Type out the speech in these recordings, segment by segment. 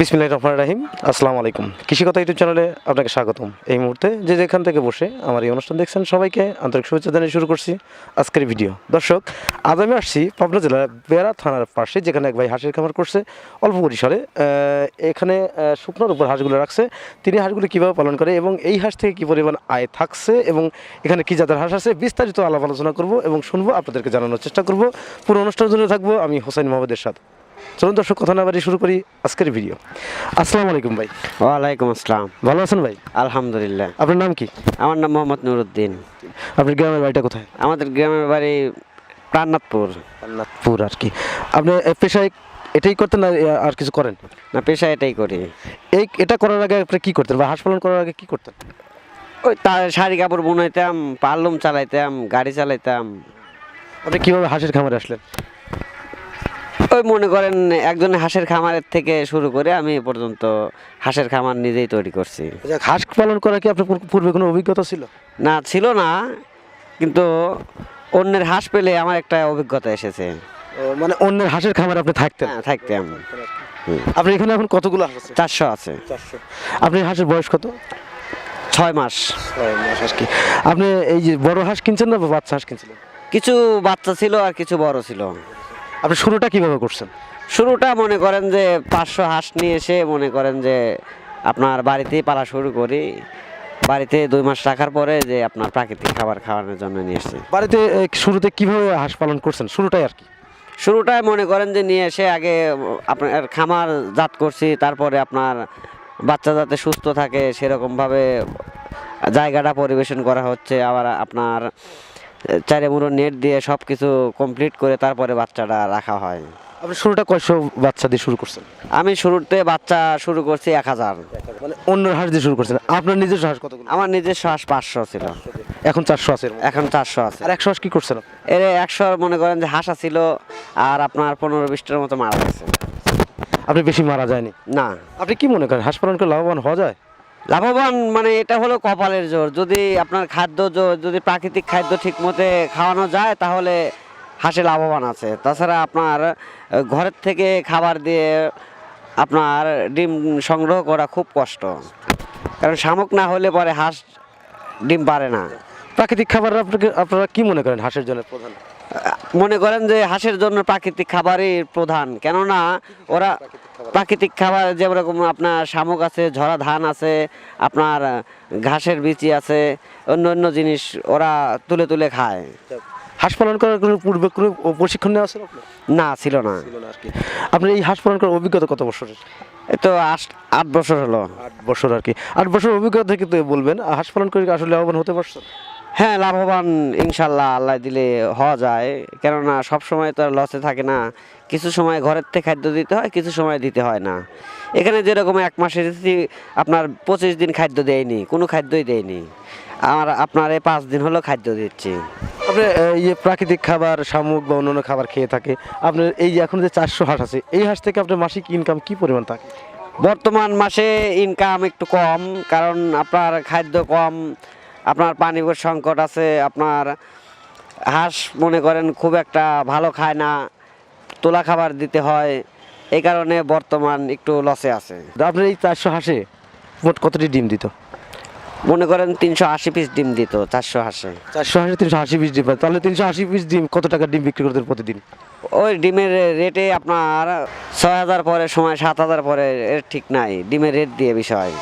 বিসমিল্লাহির রহমানির রাহিম। আসসালামু আলাইকুম। কৃষিকথা ইউটিউব চ্যানেলে আপনাকে স্বাগতম। এই মুহূর্তে যে যেখান থেকে বসে আমার এই অনুষ্ঠান দেখছেন সবাইকে আন্তরিক শুভেচ্ছা জানিয়ে শুরু করছি আজকের ভিডিও। দর্শক, আজ আমি আসছি পাবনা জেলার বেড়া থানার পাশে, যেখানে এক ভাই হাঁসের খামার করছে অল্প পরিসরে। এখানে শুকনোর উপর হাঁসগুলো রাখছে। তিনি হাঁসগুলো কীভাবে পালন করে এবং এই হাঁস থেকে কী পরিমাণ আয় থাকছে এবং এখানে কী জাতের হাঁস আছে, বিস্তারিত আলাপ আলোচনা করব এবং শুনব, আপনাদেরকে জানানোর চেষ্টা করব। পুরো অনুষ্ঠানের জন্য থাকব আমি হোসেন মোহাম্মদের সাথে। চলুন দর্শক কথা না বাড়ি শুরু করি আজকের ভিডিও আসসালামু আলাইকুম ভাই। ওয়ালাইকুম আসসালাম। ভালো আছেন ভাই? আলহামদুলিল্লাহ। আপনার নাম কি? আমার নাম মোহাম্মদ নুরুদ্দিন। আপনার গ্রামের বাড়িটা কোথায়? আমাদের গ্রামের বাড়ি প্রাণনাথপুর। আল্লাহপুর আর কি। আপনি পেশায় এটাই করতেন না আর কিছু করেন? না পেশা এটাই করি। এই এটা করার আগে আপনি কি করতেন বা হাঁস পালন করার আগে কি করতেন? ওই তার শাড়ি কাপড় বুনাইতাম পারলুম চালাইতাম গাড়ি চালাইতাম। আপনি কীভাবে হাঁসের খামারে আসলেন? ওই মনে করেন একজন হাঁসের খামারের থেকে শুরু করে আমি এ পর্যন্ত হাঁসের খামার নিজেই তৈরি করছি। যাক, হাঁস পালন করা কি আপনার পূর- পূর্বে কোনো অভিজ্ঞতা ছিল? না ছিল না কিন্তু অন্যের হাঁস পেলে আমার একটা অভিজ্ঞতা এসেছে। ও, মানে অন্যের হাঁসের খামারে আপনি থাকতেন? হ্যাঁ থাকতাম। আপনি এখানে এখন কতগুলো হাঁস আছে? চারশো আছে। চারশো। আপনি হাঁসের বয়স কত? ছয় মাস হাঁস কি? আপনি এই যে বড় হাঁস কিনছেন না বা বাচ্চা হাঁস কিনছিলেন? কিছু বাচ্চা ছিল আর কিছু বড় ছিল। আপনি শুরুটা কীভাবে করছেন? শুরুটা মনে করেন যে পাঁচশো হাঁস নিয়ে এসে মনে করেন যে আপনার বাড়িতেই পালা শুরু করি। বাড়িতে দুই মাস রাখার পরে যে আপনার প্রাকৃতিক খাবার খাওয়ানোর জন্য নিয়ে এসেছি। বাড়িতে শুরুতে কীভাবে হাঁস পালন করছেন? শুরুটাই আর কি। শুরুটায় মনে করেন যে নিয়ে এসে আগে আপনার খামার জাত করছি তারপরে আপনার বাচ্চা যাতে সুস্থ থাকে সেরকমভাবে জায়গাটা পরিবেশন করা হচ্ছে। আবার আপনার চারে মুড়ো নেট দিয়ে সব কিছু কমপ্লিট করে তারপরে বাচ্চাটা রাখা হয়। আপনি শুরুটা কয়শো বাচ্চা দিয়ে শুরু করছেন? আমি শুরুতে বাচ্চা শুরু করছি এক হাজার। মানে অন্য হাঁস দিয়ে শুরু করছেন। আপনার নিজের হাঁস কত আমার নিজের হাঁস পাঁচশো ছিল। এখন চারশো আছে এখন চারশো আছে। আর একশো হাঁস কি করছেন? এর একশো মনে করেন যে হাঁসা ছিল আর আপনার পনেরো বিশটার মতো মারা গেছে। আপনি বেশি মারা যায়নি? না। আপনি কি মনে করেন হাঁস পালন করে লাভবান হওয়া যায়? লাভবান মানে এটা হলো কপালের জোর। যদি আপনার খাদ্য যদি প্রাকৃতিক খাদ্য ঠিক মতে খাওয়ানো যায় তাহলে হাঁসে লাভবান আছে। তাছাড়া আপনার ঘরের থেকে খাবার দিয়ে আপনার ডিম সংগ্রহ করা খুব কষ্ট। কারণ শামুক না হলে পরে হাঁস ডিম পারে না। প্রাকৃতিক খাবার আপনাকে আপনারা কি মনে করেন হাঁসের জন্য প্রধান? মনে করেন যে হাঁসের জন্য প্রাকৃতিক খাবারই প্রধান। কেননা ওরা প্রাকৃতিক খাবার যেরকম আপনার শামুক আছে ঝরা ধান আছে আপনার ঘাসের বিচি আছে অন্য অন্য জিনিস ওরা তুলে তুলে খায়। হাঁস পালন করার কোনো পূর্বে কোনো প্রশিক্ষণ নেওয়া না ছিল না। ছিল না আর কি। আপনার এই হাঁস পালন করার অভিজ্ঞতা কত বছরের? এই তো আট আট বছর হলো। আট বছর আর কি। আট বছর অভিজ্ঞতা থেকে বলবেন হাঁস পালন করে আসলে লাভবান হতে পারছেন? হ্যাঁ লাভবান ইনশাল্লাহ আল্লাহ দিলে হওয়া যায়। কেননা সব সময় তো আর লসে থাকে না। কিছু সময় ঘরের থেকে খাদ্য দিতে হয় কিছু সময় দিতে হয় না। এখানে যেরকম এক মাসে আপনার পঁচিশ দিন খাদ্য দেয়নি কোনো খাদ্যই দেয়নি। আমার আপনার এই পাঁচ দিন হলো খাদ্য দিচ্ছি। আপনি ইয়ে প্রাকৃতিক খাবার শামুক বা অন্যান্য খাবার খেয়ে থাকে। আপনার এই যে এখন যে চারশো হাঁস আছে এই হাঁস থেকে আপনার মাসিক ইনকাম কি পরিমাণ থাকে? বর্তমান মাসে ইনকাম একটু কম কারণ আপনার খাদ্য কম আপনার পানির সংকট আছে আপনার হাঁস মনে করেন খুব একটা ভালো খায় না তোলা খাবার দিতে হয় এই কারণে বর্তমান একটু লসে আছে। আপনার এই চারশো হাঁসে মোট কতটি ডিম দিত? মনে করেন তিনশো আশি পিস ডিম দিত চারশো হাঁসে। চারশো হাঁসে তিনশো আশি পিস ডিম তাহলে তিনশো আশি পিস ডিম কত টাকা ডিম বিক্রি করতেন প্রতিদিন? ওই ডিমের রেটে আপনার ছয় হাজার পরে সময় সাত হাজার পরে এর ঠিক নাই। ডিমের রেট দিয়ে বিষয়।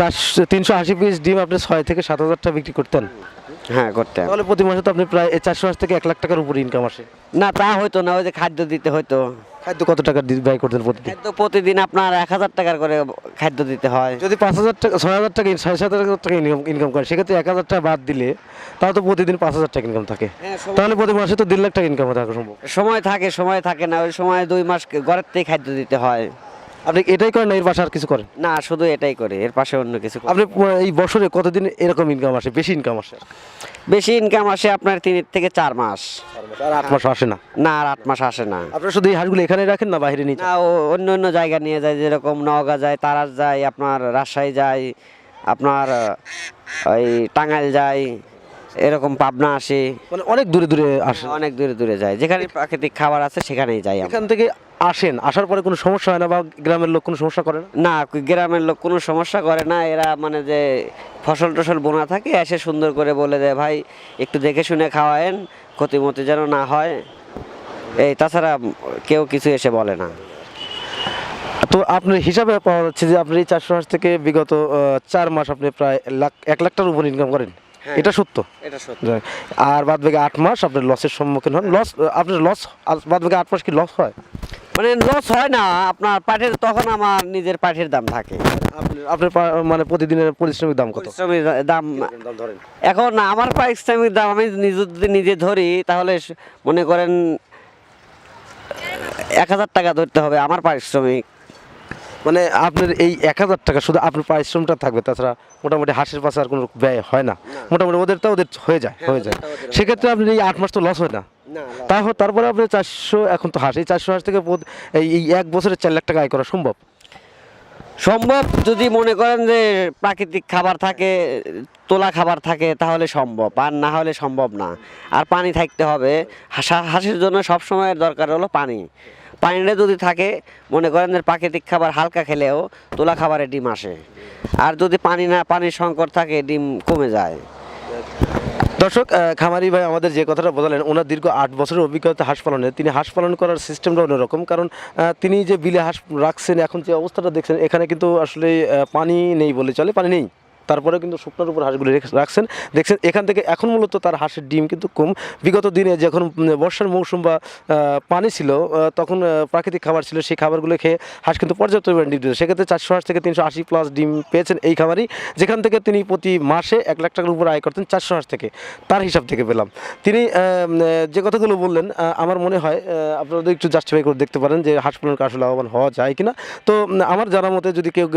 চারশো তিনশো আশি পিস ডিম আপনি ছয় থেকে সাত হাজার টাকা বিক্রি করতেন। হ্যাঁ তাহলে প্রতি মাসে তো আপনি প্রায় চারশো হাঁস থেকে এক লাখ টাকার উপরে ইনকাম আসে। না তা হয়তো না ওই যে খাদ্য দিতে হয়তো খাদ্য কত টাকা ব্যয় করতেন প্রতিদিন? খাদ্য প্রতিদিন আপনার এক হাজার টাকার করে খাদ্য দিতে হয়। যদি পাঁচ হাজার টাকা ছয় হাজার টাকা সাত হাজার টাকা ইনকাম ইনকাম করেন সেক্ষেত্রে এক হাজার টাকা বাদ দিলে তাও তো প্রতিদিন পাঁচ হাজার টাকা ইনকাম থাকে। তাহলে প্রতি মাসে তো দেড় লাখ টাকা ইনকাম থাকা সম্ভব। সময় থাকে সময় থাকে না ওই সময় দুই মাস ঘরের থেকে খাদ্য দিতে হয়। আপনি এটাই করেন না এর পাশে আর কিছু করেন? না শুধু এটাই করে এর পাশে অন্য কিছু করি। না। আপনি প- এই বছরে কতদিন এরকম ইনকাম আসে বেশি ইনকাম আসে? বেশি ইনকাম আসে আপনার তিন থেকে চার মাস। আর আট মাস আসে না? না আর আট মাস আসে না। আপনারা শুধু এই হাঁসগুলো এখানে রাখেন না বাইরে নিয়ে যান? না ও অন্য অন্য জায়গা নিয়ে যায় যেরকম নওগাঁ যায় তারাস যায় আপনার রাজশাহী যায় আপনার আহ, ওই টাঙ্গাইল যায় এরকম পাবনা আসে। মানে অনেক দূরে দূরে আসে। অনেক দূরে দূরে যায়। যেখানে প্রাকৃতিক খাবার আছে সেখানেই যাই এখান থেকে আসেন আসার পরে কোনো সমস্যা হয় না বা গ্রামের লোক কোনো সমস্যা করে না? গ্রামের লোক কোনো সমস্যা করে না। এরা মানে যে ফসল টসল বোনা থাকে এসে সুন্দর করে বলে দেয় ভাই একটু দেখে শুনে খাওয়ায়েন ক্ষতিমতি যেন না হয়। এই তাছাড়া কেউ কিছু এসে বলে না। তো আপনার হিসাবে পাওয়া যাচ্ছে যে আপনি এই চারশো হাঁস থেকে বিগত চার মাস আপনি প্রায় লাখ এক লাখ টাকার উপর ইনকাম করেন। হ্যাঁ। এটা সত্য? এটা সত্যি। আর বাদ বাকি আট মাস আপনার লসের সম্মুখীন হন। লস আপনার লস বাদ বাকি আট মাস কি লস হয়? মানে লস হয় না আপনার পাঠের তখন আমার নিজের পাঠের দাম থাকে। আপনার মানে প্রতিদিনের পরিশ্রমিক দাম কত? দাম এখন আমার পারিশ্রমিক দাম আমি নিজে যদি নিজে ধরি তাহলে মনে করেন এক হাজার টাকা ধরতে হবে আমার পারিশ্রমিক। মানে আপনার এই এক হাজার টাকা শুধু আপনার পারিশ্রমটা থাকবে তাছাড়া মোটামুটি হাঁসের পাশে আর কোনো ব্যয় হয় না। মোটামুটি ওদেরটা ওদের হয়ে যায় হয়ে যায়। হয়ে সেক্ষেত্রে আপনি এই আট মাস তো লস হয় না। তাহ তারপরে আপনি চারশো এখন তো হাঁস এই চারশো হাঁস থেকে এই এই এক বছরে চার লাখ টাকা আয় করা সম্ভব? সম্ভব যদি মনে করেন যে প্রাকৃতিক খাবার থাকে তোলা খাবার থাকে তাহলে সম্ভব। আর না হলে সম্ভব না। আর পানি থাকতে হবে। হাঁসা- হাঁসের জন্য সবসময় দরকার হলো পানি। পানিটা যদি থাকে, মনে করেন প্রাকৃতিক খাবার হালকা খেলেও তোলা খাবারে ডিম আসে। আর যদি পানি না, পানির সংকট থাকে, ডিম কমে যায়। দর্শক খামারি ভাই আমাদের যে কথাটা বললেন, ওনার দীর্ঘ আট বছরের অভিজ্ঞতা হাঁস পালনের তিনি হাঁস পালন করার সিস্টেমটা অন্যরকম, কারণ তিনি যে বিলে হাঁস রাখছেন, এখন যে অবস্থাটা দেখছেন, এখানে কিন্তু আসলে পানি নেই বলে চলে, পানি নেই। তারপরে কিন্তু শুকনোর উপর হাঁসগুলি রেখে- রাখছেন। দেখছেন এখান থেকে এখন মূলত তার হাঁসের ডিম কিন্তু কম। বিগত দিনে যখন বর্ষার মৌসুম বা পানি ছিল তখন প্রাকৃতিক খাবার ছিল সেই খাবারগুলো খেয়ে হাঁস কিন্তু পর্যাপ্ত পরিমাণে ডিম দিত। সেক্ষেত্রে চারশো হাঁস থেকে তিনশো আশি প্লাস ডিম পেয়েছেন এই খামারই যেখান থেকে তিনি প্রতি মাসে এক লাখ টাকার উপর আয় করতেন চারশো হাঁস থেকে। তার হিসাব থেকে পেলাম। তিনি যে কথাগুলো বললেন আমার মনে হয় আহ, আপনারা একটু জাস্টিফাই করে দেখতে পারেন যে হাঁস পালন আসলে লাভবান হওয়া যায় কিনা। তো আমার জানা মতে যদি কেউ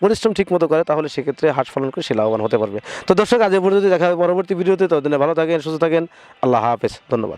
পরিশ্রম ঠিক মতো করে তাহলে সেক্ষেত্রে হাঁস পালন করে সে লাভবান হতে পারবে। তো দর্শক, আজ পর্যন্ত দেখা হবে পরবর্তী ভিডিওতে। ততদিনে ভালো থাকেন, সুস্থ থাকেন। আল্লাহ হাফেজ। ধন্যবাদ।